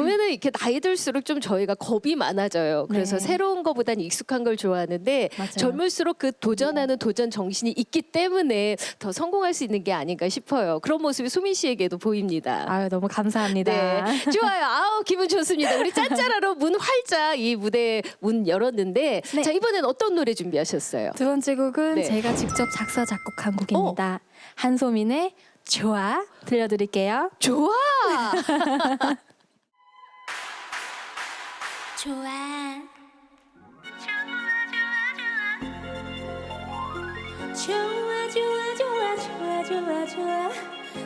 보면은 이렇게 나이 들수록 좀 저희가 겁이 많아져요. 그래서 네. 새로운 것보다는 익숙한 걸 좋아하는데 맞아요. 젊을수록 그 도전하는 도전 정신이 있기 때문에 더 성공할 수 있는 게 아닌가 싶어요. 그런 모습이 소민 씨에게도 보입니다. 아유 너무 감사합니다. 네, 좋아요. 아우 기분 좋습니다. 우리 짠짜라로 문 활짝 이 무대 문 열었는데 네. 자 이번엔 어떤 노래 준비하셨어요? 두 번째 곡은 네. 제가 직접 작사 작곡한 곡입니다. 한소민의 좋아 들려드릴게요. 좋아. 좋아. 좋아 좋아 좋아 좋아 좋아 좋아.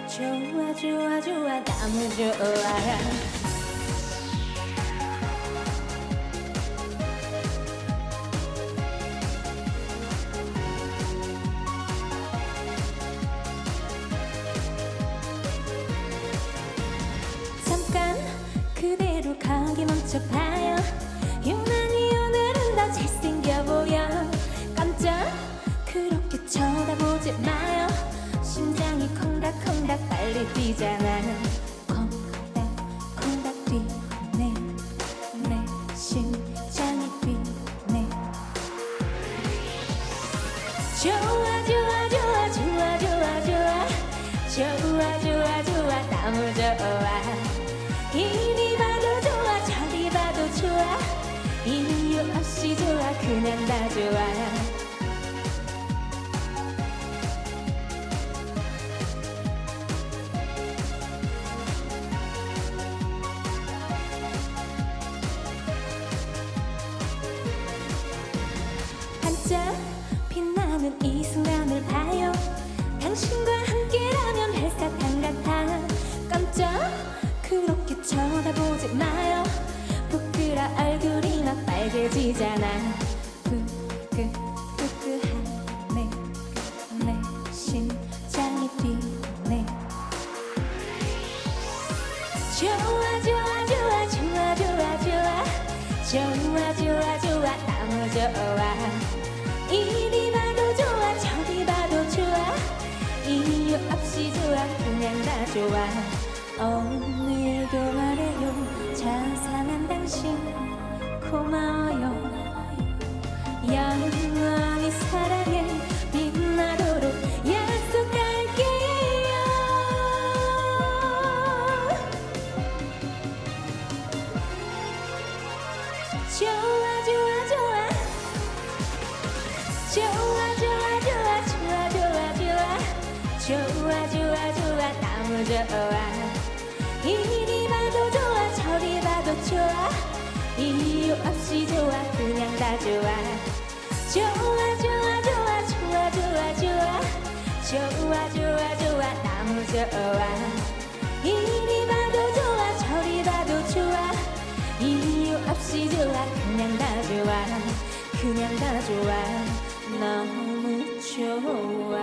좋아 좋아 좋아 너무 좋아. 잠깐 그대로 오늘은 더 잘생겨 보여. 깜짝 그렇게 쳐다보지 마요. 심장이 콩닥콩닥 빨리 뛰잖아. 콩닥 콩닥 뛰네. 내 심장이 뛰네. 좋아 좋아 좋아 좋아 좋아 좋아. 좋아 좋아 좋아. 너무 좋아 반짝 빛나는 이 순간을 봐요. 당신과 함께라면 헬사탕 같아 깜짝 그렇게 쳐다보지 마요. 부끄러 얼굴이 막 빨개지잖아. 부끄 부끄하네 내 심장이 뛰네. 좋아 좋아 좋아 좋아 좋아. 좋아 좋아 좋아 좋아 너무 좋아. 이리 봐도 좋아 저리 봐도 좋아. 이유 없이 좋아 그냥 다 좋아. 오늘도 말해요 자상한 당신. 고마워요. 영원히 사랑해. 빛나도록 약속할게요. 좋아 좋아 좋아 좋아 좋아 좋아 좋아 좋아 좋아 좋아 너무 좋아 이리 봐도 좋아 저리 봐도 좋아 이유 없이 좋아 그냥 다 좋아 좋아 좋아 좋아 좋아 좋아 좋아 좋아 좋아 좋아 너무 좋아 이리 봐도 좋아 저리 봐도 좋아 이유 없이 좋아 그냥 다 좋아 그냥 다 좋아 너무 좋아.